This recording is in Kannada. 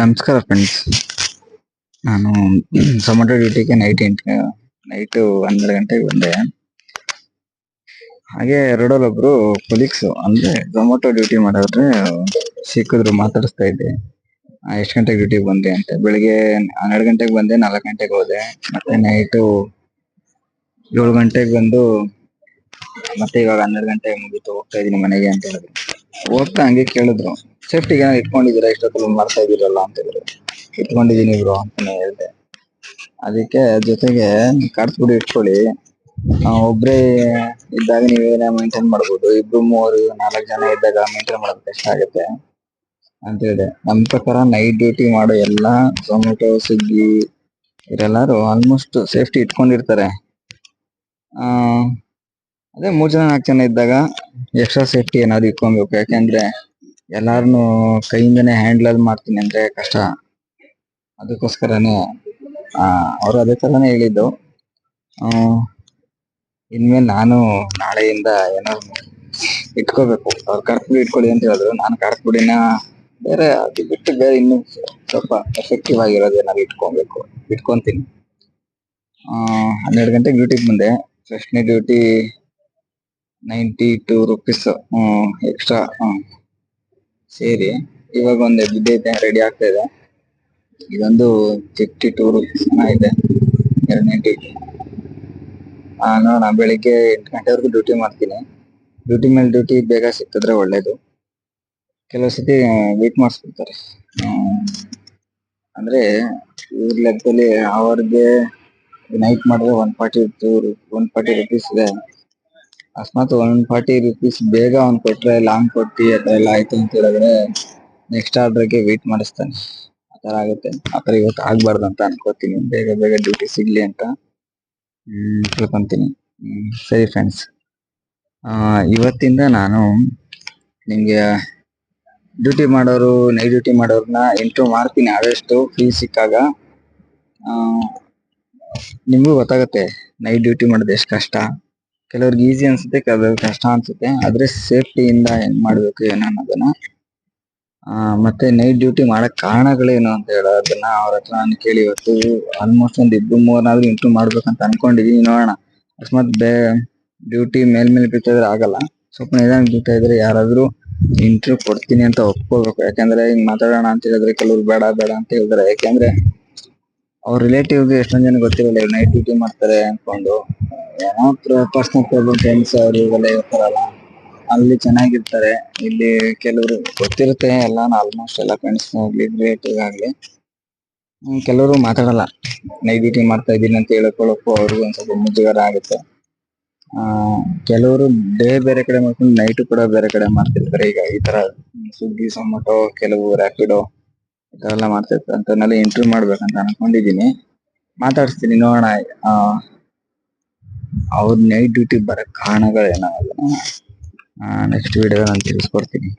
ನಮಸ್ಕಾರ ಫ್ರೆಂಡ್ಸ್ ನಾನು ಸೊಮೊಟೊ ಡ್ಯೂಟಿಗೆ ನೈಟ್ ಎಂಟು ನೈಟು ಹನ್ನೆರಡು ಗಂಟೆಗೆ ಬಂದೆ. ಹಾಗೆ ರೋಡಲ್ಲಿ ಒಬ್ರು ಕೊಲೀಗ್ಸ್ ಅಂದ್ರೆ ಝೊಮೊಟೊ ಡ್ಯೂಟಿ ಮಾಡೋದ್ರೆ ಸಿಕ್ಕಿದ್ರು, ಮಾತಾಡಿಸ್ತಾ ಇದ್ದೆ. ಎಷ್ಟು ಗಂಟೆಗೆ ಡ್ಯೂಟಿಗೆ ಬಂದೆ ಅಂತ. ಬೆಳಿಗ್ಗೆ ಹನ್ನೆರಡು ಗಂಟೆಗೆ ಬಂದೆ, ನಾಲ್ಕು ಗಂಟೆಗೆ ಹೋದೆ. ಮತ್ತೆ ನೈಟು ಏಳು ಗಂಟೆಗೆ ಬಂದು ಮತ್ತೆ ಇವಾಗ ಹನ್ನೆರಡು ಗಂಟೆಗೆ ಮುಗೀತು, ಹೋಗ್ತಾ ಇದೀನಿ ಮನೆಗೆ ಅಂತ ಹೇಳಿದ್ರು. ಹೋಗ್ತಾ ಹಂಗೆ ಕೇಳಿದ್ರು. ಸೇಫ್ಟಿಗೆ ಏನೋ ಇಟ್ಕೊಂಡಿದ್ದೀರಾ? ಇಷ್ಟೊತ್ತಲ್ಲಿ ಮಾಡ್ತಾ ಇದೀರಲ್ಲ ಅಂತ ಹೇಳಿದ್ರು. ಇಟ್ಕೊಂಡಿದೀನಿ ಬ್ರೋ ಅಂತಾನೆ ಹೇಳ್ದೆ. ಅದಕ್ಕೆ ಜೊತೆಗೆ ಕಾರ್ಡ್ಸ್ ಬಿಡಿ ಇಟ್ಕೊಳ್ಳಿ. ಒಬ್ರೇ ಇದ್ದಾಗ ನೀವೇನೇ ಮೇಂಟೈನ್ ಮಾಡ್ಬೋದು. ಇಬ್ರು ಮೂವರು ನಾಲ್ಕು ಜನ ಇದ್ದಾಗ ಮೇಂಟೈನ್ ಮಾಡೋದು ಕಷ್ಟ ಆಗುತ್ತೆ ಅಂತ ಹೇಳಿದೆ. ನಮ್ಮ ಪ್ರಕಾರ ನೈಟ್ ಡ್ಯೂಟಿ ಮಾಡೋ ಎಲ್ಲ ಝೊಮ್ಯಾಟೊ ಸ್ವಿಗ್ಗಿ ಇವರೆಲ್ಲರೂ ಆಲ್ಮೋಸ್ಟ್ ಸೇಫ್ಟಿ ಇಟ್ಕೊಂಡಿರ್ತಾರೆ. ಅದೇ ಮೂರ್ ಜನ ನಾಲ್ಕು ಜನ ಇದ್ದಾಗ ಎಕ್ಸ್ಟ್ರಾ ಸೇಫ್ಟಿ ಏನಾದ್ರು ಇಟ್ಕೊಬೇಕು. ಯಾಕೆಂದ್ರೆ ಎಲ್ಲಾರನು ಕೈಯಿಂದನೇ ಹ್ಯಾಂಡಲ್ ಮಾಡ್ತೀನಿ ಅಂದ್ರೆ ಕಷ್ಟ. ಅದಕ್ಕೋಸ್ಕರನೇ ಅವ್ರು ಅದೇ ತರನೇ ಹೇಳಿದ್ದು. ಇನ್ಮೇಲೆ ನಾನು ನಾಳೆಯಿಂದ ಏನಾದ್ರು ಇಟ್ಕೋಬೇಕು. ಅವ್ರು ಕರ್ಪುಡಿ ಇಟ್ಕೊಳ್ಳಿ ಅಂತ ಹೇಳಿದ್ರು. ನಾನು ಕರ್ಪುಡಿನ ಬೇರೆ ಅದು ಬಿಟ್ಟು ಬೇರೆ ಇನ್ನೂ ಸ್ವಲ್ಪ ಎಫೆಕ್ಟಿವ್ ಆಗಿರೋದು ಏನಾದ್ರು ಇಟ್ಕೊಬೇಕು. ಇಟ್ಕೊಂತೀನಿ. ಹನ್ನೆರಡು ಗಂಟೆ ಡ್ಯೂಟಿಗೆ ಬಂದೆ. ಫಸ್ಟ್ನೇ duty ninety two rupees extra ಸೇರಿ, ಇವಾಗ ಒಂದು ಬಿದ್ದೈತೆ ರೆಡಿ ಆಗ್ತಾ ಇದೆ. ಇದೊಂದು ಫಿಫ್ಟಿ ಟೂ ರುಪೀಸ್ ಇದೆ, ಎರಡು ನೈಂಟಿ ನೋಡೋಣ, ಬೆಳಿಗ್ಗೆ ಎಂಟು ಗಂಟೆವರೆಗೂ ಡ್ಯೂಟಿ ಮಾಡ್ತೀನಿ. ಡ್ಯೂಟಿ ಮೇಲೆ ಡ್ಯೂಟಿ ಬೇಗ ಸಿಕ್ಕಿದ್ರೆ ಒಳ್ಳೇದು. ಕೆಲವು ಸತಿ ವೇಟ್ ಮಾಡಿಸ್ಬಿಡ್ತಾರೆ. ಅಂದ್ರೆ ಇವ್ರ ಲೆಕ್ಕದಲ್ಲಿ ಅವ್ರಿಗೆ ನೈಟ್ ಮಾಡಿದ್ರೆ one forty two one forty rupees ಇದೆ. ಅಕಸ್ಮಾತ್ ಒನ್ ಫಾರ್ಟಿ ರುಪೀಸ್ ಬೇಗ ಅವ್ನ್ ಕೊಟ್ರೆ ಲಾಂಗ್ ಕೊಟ್ಟಿ ಆ ಎಲ್ಲ ಆಯ್ತು ಅಂತ ಹೇಳಿದ್ರೆ ನೆಕ್ಸ್ಟ್ ಆರ್ಡರ್ಗೆ ವೇಟ್ ಮಾಡಿಸ್ತಾನೆ. ಆ ಥರ ಆಗುತ್ತೆ. ಆ ಥರ ಇವತ್ತು ಆಗ್ಬಾರ್ದು ಅಂತ ಅನ್ಕೋತೀನಿ. ಬೇಗ ಬೇಗ ಡ್ಯೂಟಿ ಸಿಗ್ಲಿ ಅಂತ ತಿಳ್ಕೊಂತೀನಿ. ಸರಿ ಫ್ರೆಂಡ್ಸ್ ಇವತ್ತಿಂದ ನಾನು ನಿಮ್ಗೆ ಡ್ಯೂಟಿ ಮಾಡೋರು ನೈಟ್ ಡ್ಯೂಟಿ ಮಾಡೋರ್ನ ಇಂಟ್ರೂ ಮಾಡ್ತೀನಿ. ಆದಷ್ಟು ಫ್ರೀ ಸಿಕ್ಕಾಗ ಆ, ನಿಮ್ಗೂ ಗೊತ್ತಾಗುತ್ತೆ ನೈಟ್ ಡ್ಯೂಟಿ ಮಾಡೋದು ಎಷ್ಟು ಕಷ್ಟ. ಕೆಲವ್ರಿಗೆ ಈಸಿ ಅನ್ಸುತ್ತೆ ಕೆಲವ್ರಿಗೆ ಕಷ್ಟ ಅನ್ಸುತ್ತೆ. ಆದ್ರೆ ಸೇಫ್ಟಿಯಿಂದ ಹೆಂಗ್ ಮಾಡ್ಬೇಕು ಏನೋ ಅನ್ನೋದನ್ನ ಆ, ಮತ್ತೆ ನೈಟ್ ಡ್ಯೂಟಿ ಮಾಡಕ್ ಕಾರಣಗಳೇನು ಅಂತ ಹೇಳೋದನ್ನ ಅವ್ರ ಹತ್ರ ನಾನು ಕೇಳಿ ಇವತ್ತು ಆಲ್ಮೋಸ್ಟ್ ಒಂದ್ ಇಬ್ರು ಮೂರ್ನಾದ್ರು ಇಂಪ್ರೂವ್ ಮಾಡ್ಬೇಕಂತ ಅನ್ಕೊಂಡಿದೀನಿ. ನೋಡೋಣ. ಅಕಸ್ಮಾತ್ ಬೇ ಡ್ಯೂಟಿ ಮೇಲ್ ಮೇಲೆ ಬಿಟ್ಟಿದ್ರೆ ಆಗಲ್ಲ. ಸ್ವಲ್ಪ ನಿಧಾನ ಬಿಡ್ತಾ ಇದ್ರೆ ಯಾರಾದ್ರೂ ಇಂಟರ್ವ್ಯೂ ಕೊಡ್ತೀನಿ ಅಂತ ಒಪ್ಕೋಬೇಕು. ಯಾಕಂದ್ರೆ ಹಿಂಗ್ ಮಾತಾಡೋಣ ಅಂತ ಹೇಳಿದ್ರೆ ಕೆಲವ್ರು ಬೇಡ ಬೇಡ ಅಂತ ಹೇಳಿದ್ರೆ ಯಾಕಂದ್ರೆ ಅವ್ರ ರಿಲೇಟಿವ್ಗೆ ಎಷ್ಟೊಂದ್ ಜನ ಗೊತ್ತಿರಲ್ಲ ನೈಟ್ ಡ್ಯೂಟಿ ಮಾಡ್ತಾರೆ ಅನ್ಕೊಂಡು. ಏನೋ ಪರ್ಸನಲ್ ಪ್ರಾಬ್ಲಮ್ ಫ್ರೆಂಡ್ಸ್ ಅವ್ರು ಇವೆಲ್ಲ ಇರ್ತಾರಲ್ಲ, ಅಲ್ಲಿ ಚೆನ್ನಾಗಿರ್ತಾರೆ. ಇಲ್ಲಿ ಕೆಲವರು ಗೊತ್ತಿರುತ್ತೆ, ಎಲ್ಲ ಆಲ್ಮೋಸ್ಟ್ ಎಲ್ಲ ಫ್ರೆಂಡ್ಸ್ ಆಗ್ಲಿ ರಿಲೇಟಿವ್ ಆಗ್ಲಿ. ಕೆಲವರು ಮಾತಾಡಲ್ಲ. ನೈಟ್ ಮಾಡ್ತಾ ಇದ್ದೀನಿ ಅಂತ ಹೇಳ್ಕೊಳಕ್ಕೂ ಅವ್ರಿಗೂ ಒಂದ್ ಸ್ವಲ್ಪ ಮುಜುಗರ ಆಗುತ್ತೆ. ಆ, ಕೆಲವರು ಡೇ ಬೇರೆ ಕಡೆ ಮಾಡ್ಕೊಂಡು ನೈಟ್ ಕೂಡ ಬೇರೆ ಕಡೆ ಮಾಡ್ತಿರ್ತಾರೆ. ಈಗ ಈ ತರ ಸುಗ್ಗಿ ಝೊಮ್ಯಾಟೊ ಕೆಲವು ರ್ಯಾಪಿಡೋ ಈ ತರ ಎಲ್ಲ ಮಾಡ್ತಿರ್ತಾರೆ. ಅಂತವ್ರನ್ನೆಲ್ಲ ಇಂಟರ್ವ್ಯೂ ಮಾಡ್ಬೇಕಂತ ಅನ್ಕೊಂಡಿದೀನಿ ಮಾತಾಡಿಸ್ತೀನಿ, ನೋಡೋಣ. ಅವ್ರ ನೈಟ್ ಡ್ಯೂಟಿ ಬರಕ್ ಕಾರಣಗಳೇನಾಗಲ್ಲ ನೆಕ್ಸ್ಟ್ ವಿಡಿಯೋ ನಾನು ತಿಳಿಸ್ಕೊಡ್ತೀನಿ.